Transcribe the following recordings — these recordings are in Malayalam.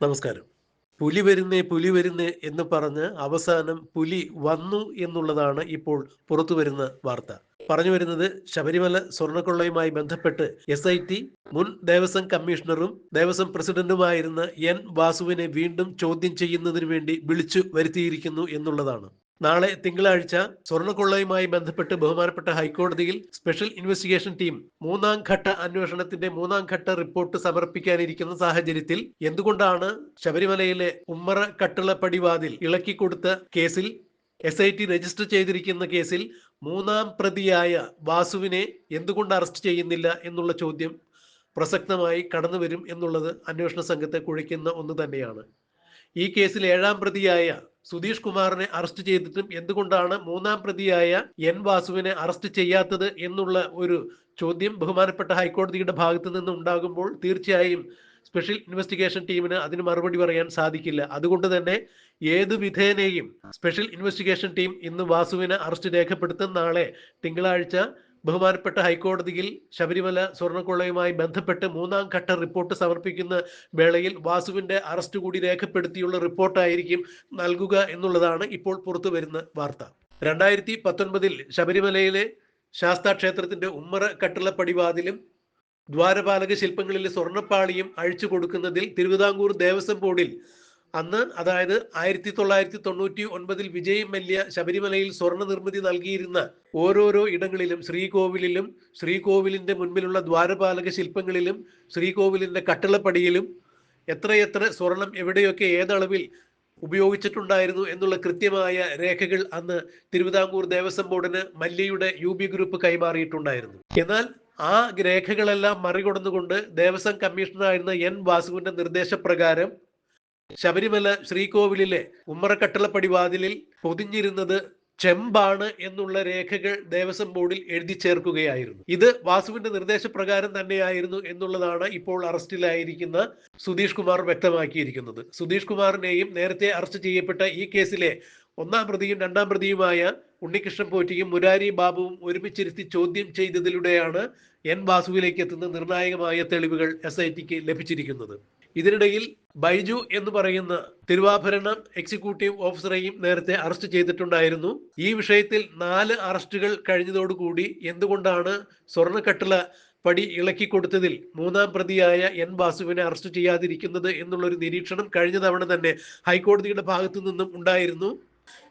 നമസ്കാരം. പുലി വരുന്നേ പുലി വരുന്നേ എന്ന് പറഞ്ഞ് അവസാനം പുലി വന്നു എന്നുള്ളതാണ് ഇപ്പോൾ പുറത്തു വരുന്ന വാർത്ത. പറഞ്ഞു വരുന്നത് ശബരിമല സ്വർണക്കൊള്ളയുമായി ബന്ധപ്പെട്ട് എസ് ഐ ടി മുൻ ദേവസ്വം കമ്മീഷണറും ദേവസ്വം പ്രസിഡന്റുമായിരുന്ന എൻ വാസുവിനെ വീണ്ടും ചോദ്യം ചെയ്യുന്നതിന് വേണ്ടി വിളിച്ചു വരുത്തിയിരിക്കുന്നു എന്നുള്ളതാണ്. നാളെ തിങ്കളാഴ്ച സ്വർണക്കൊള്ളയുമായി ബന്ധപ്പെട്ട് ബഹുമാനപ്പെട്ട ഹൈക്കോടതിയിൽ സ്പെഷ്യൽ ഇൻവെസ്റ്റിഗേഷൻ ടീം മൂന്നാം ഘട്ട അന്വേഷണത്തിന്റെ മൂന്നാം ഘട്ട റിപ്പോർട്ട് സമർപ്പിക്കാനിരിക്കുന്ന സാഹചര്യത്തിൽ എന്തുകൊണ്ടാണ് ശബരിമലയിലെ ഉമ്മറ കട്ടിളപ്പടിവാതിൽ ഇളക്കിക്കൊടുത്ത കേസിൽ എസ് ഐ ടി രജിസ്റ്റർ ചെയ്തിരിക്കുന്ന കേസിൽ മൂന്നാം പ്രതിയായ വാസുവിനെ എന്തുകൊണ്ട് അറസ്റ്റ് ചെയ്യുന്നില്ല എന്നുള്ള ചോദ്യം പ്രസക്തമായി കടന്നുവരും എന്നുള്ളത് അന്വേഷണ സംഘത്തെ കുഴിക്കുന്ന ഒന്ന് തന്നെയാണ്. ഈ കേസിൽ ഏഴാം പ്രതിയായ സുധീഷ് കുമാറിനെ അറസ്റ്റ് ചെയ്തിട്ടും എന്തുകൊണ്ടാണ് മൂന്നാം പ്രതിയായ എൻ വാസുവിനെ അറസ്റ്റ് ചെയ്യാത്തത് എന്നുള്ള ഒരു ചോദ്യം ബഹുമാനപ്പെട്ട ഹൈക്കോടതിയുടെ ഭാഗത്തു നിന്ന് ഉണ്ടാകുമ്പോൾ തീർച്ചയായും സ്പെഷ്യൽ ഇൻവെസ്റ്റിഗേഷൻ ടീമിന് അതിന് മറുപടി പറയാൻ സാധിക്കില്ല. അതുകൊണ്ട് തന്നെ ഏത് വിധേനയും സ്പെഷ്യൽ ഇൻവെസ്റ്റിഗേഷൻ ടീം ഇന്ന് വാസുവിനെ അറസ്റ്റ് രേഖപ്പെടുത്തും. നാളെ തിങ്കളാഴ്ച ബഹുമാനപ്പെട്ട ഹൈക്കോടതിയിൽ ശബരിമല സ്വർണക്കൊള്ളയുമായി ബന്ധപ്പെട്ട് മൂന്നാം ഘട്ട റിപ്പോർട്ട് സമർപ്പിക്കുന്ന വേളയിൽ വാസുവിന്റെ അറസ്റ്റ് കൂടി രേഖപ്പെടുത്തിയുള്ള റിപ്പോർട്ടായിരിക്കും നൽകുക എന്നുള്ളതാണ് ഇപ്പോൾ പുറത്തു വരുന്ന വാർത്ത. രണ്ടായിരത്തി പത്തൊൻപതിൽ ശബരിമലയിലെ ശാസ്താ ക്ഷേത്രത്തിന്റെ ഉമ്മറ കട്ടിളപ്പടിവാതിലും ദ്വാരപാലക ശില്പങ്ങളിലെ സ്വർണപ്പാളിയും അഴിച്ചു കൊടുക്കുന്നതിൽ തിരുവിതാംകൂർ ദേവസ്വം ബോർഡിൽ അന്ന് അതായത് ആയിരത്തി തൊള്ളായിരത്തി തൊണ്ണൂറ്റി ഒൻപതിൽ വിജയ് മല്യ ശബരിമലയിൽ സ്വർണ നിർമ്മിതി നൽകിയിരുന്ന ഓരോരോ ഇടങ്ങളിലും ശ്രീകോവിലിലും ശ്രീകോവിലിന്റെ മുൻപിലുള്ള ദ്വാരപാലക ശില്പങ്ങളിലും ശ്രീകോവിലിന്റെ കട്ടിളപ്പടിയിലും എത്രയെത്ര സ്വർണം എവിടെയൊക്കെ ഏതളവിൽ ഉപയോഗിച്ചിട്ടുണ്ടായിരുന്നു എന്നുള്ള കൃത്യമായ രേഖകൾ അന്ന് തിരുവിതാംകൂർ ദേവസ്വം ബോർഡിന് മല്യയുടെ യു ബി ഗ്രൂപ്പ് കൈമാറിയിട്ടുണ്ടായിരുന്നു. എന്നാൽ ആ രേഖകളെല്ലാം മറികടന്നുകൊണ്ട് ദേവസ്വം കമ്മീഷണറായിരുന്ന എൻ വാസുവിന്റെ നിർദ്ദേശപ്രകാരം ശബരിമല ശ്രീകോവിലിലെ ഉമ്മറക്കട്ടളപ്പടി വാതിലിൽ പൊതിഞ്ഞിരുന്നത് ചെമ്പാണ് എന്നുള്ള രേഖകൾ ദേവസ്വം ബോർഡിൽ എഴുതി ചേർക്കുകയായിരുന്നു. ഇത് വാസുവിന്റെ നിർദ്ദേശപ്രകാരം തന്നെയായിരുന്നു എന്നുള്ളതാണ് ഇപ്പോൾ അറസ്റ്റിലായിരിക്കുന്ന സുധീഷ് കുമാർ വ്യക്തമാക്കിയിരിക്കുന്നത്. സുധീഷ് കുമാറിനെയും നേരത്തെ അറസ്റ്റ് ചെയ്യപ്പെട്ട ഈ കേസിലെ ഒന്നാം പ്രതിയും രണ്ടാം പ്രതിയുമായ ഉണ്ണികൃഷ്ണൻ പോറ്റിയും മുരാരി ബാബുവും ഒരുമിച്ചിരുത്തി ചോദ്യം ചെയ്തതിലൂടെയാണ് എൻ വാസുവിലേക്ക് എത്തുന്ന നിർണായകമായ തെളിവുകൾ എസ് ഐ ടിക്ക് ലഭിച്ചിരിക്കുന്നത്. ഇതിനിടയിൽ ബൈജു എന്ന് പറയുന്ന തിരുവാഭരണം എക്സിക്യൂട്ടീവ് ഓഫീസറെയും നേരത്തെ അറസ്റ്റ് ചെയ്തിട്ടുണ്ടായിരുന്നു. ഈ വിഷയത്തിൽ നാല് അറസ്റ്റുകൾ കഴിഞ്ഞതോടുകൂടി എന്തുകൊണ്ടാണ് സ്വർണക്കട്ടില പടി ഇളക്കി കൊടുത്തതിൽ മൂന്നാം പ്രതിയായ എൻ വാസുവിനെ അറസ്റ്റ് ചെയ്യാതിരിക്കുന്നത് എന്നുള്ളൊരു നിരീക്ഷണം കഴിഞ്ഞ തവണ തന്നെ ഹൈക്കോടതിയുടെ ഭാഗത്തു നിന്നും ഉണ്ടായിരുന്നു.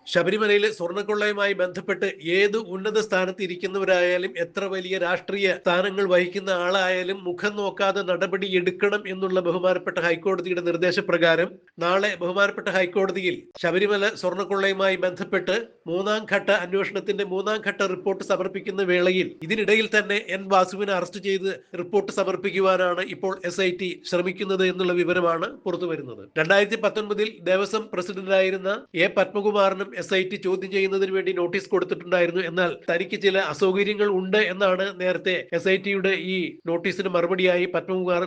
ശബരിമലയിലെ സ്വർണക്കൊള്ളയുമായി ബന്ധപ്പെട്ട് ഏത് ഉന്നത സ്ഥാനത്ത് ഇരിക്കുന്നവരായാലും എത്ര വലിയ രാഷ്ട്രീയ സ്ഥാനങ്ങൾ വഹിക്കുന്ന ആളായാലും മുഖം നോക്കാതെ നടപടി എടുക്കണം എന്നുള്ള ബഹുമാനപ്പെട്ട ഹൈക്കോടതിയുടെ നിർദ്ദേശപ്രകാരം നാളെ ബഹുമാനപ്പെട്ട ഹൈക്കോടതിയിൽ ശബരിമല സ്വർണക്കൊള്ളയുമായി ബന്ധപ്പെട്ട് മൂന്നാം ഘട്ട അന്വേഷണത്തിന്റെ മൂന്നാം ഘട്ട റിപ്പോർട്ട് സമർപ്പിക്കുന്ന വേളയിൽ ഇതിനിടയിൽ തന്നെ എൻ വാസുവിനെ അറസ്റ്റ് ചെയ്ത് റിപ്പോർട്ട് സമർപ്പിക്കുവാനാണ് ഇപ്പോൾ എസ് ശ്രമിക്കുന്നത് എന്നുള്ള വിവരമാണ് പുറത്തുവരുന്നത്. രണ്ടായിരത്തി പത്തൊൻപതിൽ ദേവസ്വം പ്രസിഡന്റായിരുന്ന എ പത്മകുമാറിനും എസ് ഐ ടി ചോദ്യം ചെയ്യുന്നതിന് വേണ്ടി നോട്ടീസ് കൊടുത്തിട്ടുണ്ടായിരുന്നു. എന്നാൽ തനിക്ക് ചില അസൗകര്യങ്ങൾ ഉണ്ട് എന്നാണ് നേരത്തെ എസ് ഐ ടിയുടെ ഈ നോട്ടീസിന് മറുപടിയായി പത്മകുമാർ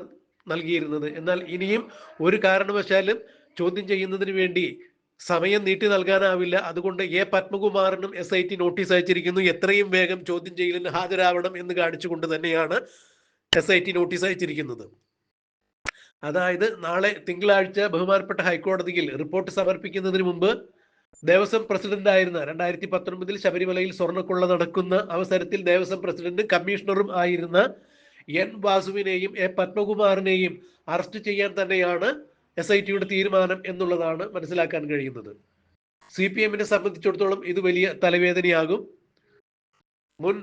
നൽകിയിരുന്നത്. എന്നാൽ ഇനിയും ഒരു കാരണവശാലും ചോദ്യം ചെയ്യുന്നതിന് വേണ്ടി സമയം നീട്ടി നൽകാനാവില്ല. അതുകൊണ്ട് എ പത്മകുമാറിനും എസ് ഐ ടി നോട്ടീസ് അയച്ചിരിക്കുന്നു. എത്രയും വേഗം ചോദ്യം ചെയ്യലിന് ഹാജരാവണം എന്ന് കാണിച്ചുകൊണ്ട് തന്നെയാണ് എസ് ഐ ടി നോട്ടീസ് അയച്ചിരിക്കുന്നത്. അതായത് നാളെ തിങ്കളാഴ്ച ബഹുമാനപ്പെട്ട ഹൈക്കോടതിയിൽ റിപ്പോർട്ട് സമർപ്പിക്കുന്നതിന് മുമ്പ് ദേവസ്വം പ്രസിഡന്റ് ആയിരുന്ന രണ്ടായിരത്തി പത്തൊൻപതിൽ ശബരിമലയിൽ സ്വർണക്കൊള്ള നടക്കുന്ന അവസരത്തിൽ ദേവസ്വം പ്രസിഡന്റ് കമ്മീഷണറും ആയിരുന്ന എൻ വാസുവിനെയും എ പത്മകുമാറിനെയും അറസ്റ്റ് ചെയ്യാൻ തന്നെയാണ് എസ് ഐ ടിയുടെ തീരുമാനം എന്നുള്ളതാണ് മനസ്സിലാക്കാൻ കഴിയുന്നത്. സി പി എമ്മിനെ സംബന്ധിച്ചിടത്തോളം ഇത് വലിയ തലവേദനയാകും. മുൻ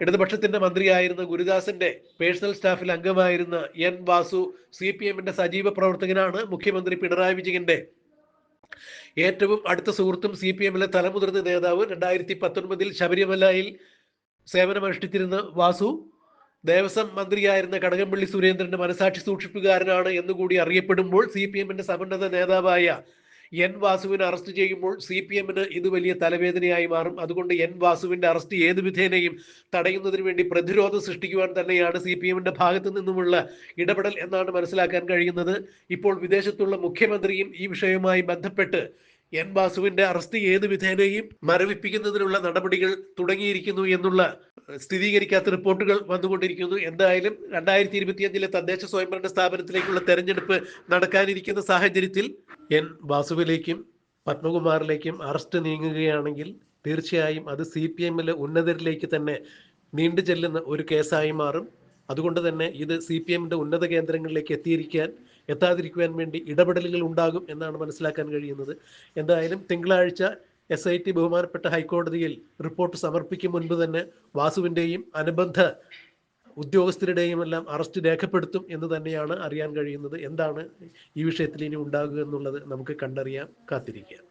ഇടതുപക്ഷത്തിന്റെ മന്ത്രിയായിരുന്ന ഗുരുദാസിന്റെ പേഴ്സണൽ സ്റ്റാഫിൽ അംഗമായിരുന്ന എൻ വാസു സി പി എമ്മിന്റെ സജീവ പ്രവർത്തകനാണ് മുഖ്യമന്ത്രി പിണറായി വിജയന്റെ. ഏറ്റവും അടുത്ത സുഹൃത്തും സി പി എമ്മിലെ തലമുതിർന്ന നേതാവ് രണ്ടായിരത്തി പത്തൊൻപതിൽ ശബരിമലയിൽ സേവനമനുഷ്ഠിച്ചിരുന്ന വാസു ദേവസ്വം മന്ത്രിയായിരുന്ന കടകംപള്ളി സുരേന്ദ്രന്റെ മനസാക്ഷി സൂക്ഷിപ്പുകാരനാണ് എന്നുകൂടി അറിയപ്പെടുമ്പോൾ സി പി എമ്മിന്റെ സമന്നത നേതാവായ എൻ വാസുവിനെ അറസ്റ്റ് ചെയ്യുമ്പോൾ സി പി എമ്മിന് ഇത് വലിയ തലവേദനയായി മാറും. അതുകൊണ്ട് എൻ വാസുവിന്റെ അറസ്റ്റ് ഏത് വിധേനയും തടയുന്നതിന് വേണ്ടി പ്രതിരോധം സൃഷ്ടിക്കുവാൻ തന്നെയാണ് സി പി എമ്മിന്റെ ഭാഗത്തു നിന്നുമുള്ള ഇടപെടൽ എന്നാണ് മനസ്സിലാക്കാൻ കഴിയുന്നത്. ഇപ്പോൾ വിദേശത്തുള്ള മുഖ്യമന്ത്രിയും ഈ വിഷയവുമായി ബന്ധപ്പെട്ട് എൻ വാസുവിന്റെ അറസ്റ്റ് ഏത് വിധേനയും മരവിപ്പിക്കുന്നതിനുള്ള നടപടികൾ തുടങ്ങിയിരിക്കുന്നു എന്നുള്ള സ്ഥിരീകരിക്കാത്ത റിപ്പോർട്ടുകൾ വന്നുകൊണ്ടിരിക്കുന്നു. എന്തായാലും രണ്ടായിരത്തി ഇരുപത്തിയഞ്ചിലെ തദ്ദേശ സ്വയംഭരണ സ്ഥാപനത്തിലേക്കുള്ള തെരഞ്ഞെടുപ്പ് നടക്കാനിരിക്കുന്ന സാഹചര്യത്തിൽ എൻ വാസുവിലേക്കും പത്മകുമാറിലേക്കും അറസ്റ്റ് നീങ്ങുകയാണെങ്കിൽ തീർച്ചയായും അത് സി പി എമ്മിലെ ഉന്നതരിലേക്ക് തന്നെ നീണ്ടു ചെല്ലുന്ന ഒരു കേസായി മാറും. അതുകൊണ്ട് തന്നെ ഇത് സി പി എമ്മിന്റെ ഉന്നത കേന്ദ്രങ്ങളിലേക്ക് എത്തിയിരിക്കാൻ എത്താതിരിക്കുവാൻ വേണ്ടി ഇടപെടലുകൾ ഉണ്ടാകും എന്നാണ് മനസ്സിലാക്കാൻ കഴിയുന്നത്. എന്തായാലും തിങ്കളാഴ്ച എസ് ഐ ടി ബഹുമാനപ്പെട്ട ഹൈക്കോടതിയിൽ റിപ്പോർട്ട് സമർപ്പിക്കും മുൻപ് തന്നെ വാസുവിന്റെയും അനുബന്ധ ഉദ്യോഗസ്ഥരുടെയും എല്ലാം അറസ്റ്റ് രേഖപ്പെടുത്തും എന്ന് തന്നെയാണ് അറിയാൻ കഴിയുന്നത്. എന്താണ് ഈ വിഷയത്തിൽ ഇനി ഉണ്ടാകുക എന്നുള്ളത് നമുക്ക് കണ്ടറിയാം കാത്തിരിക്കാം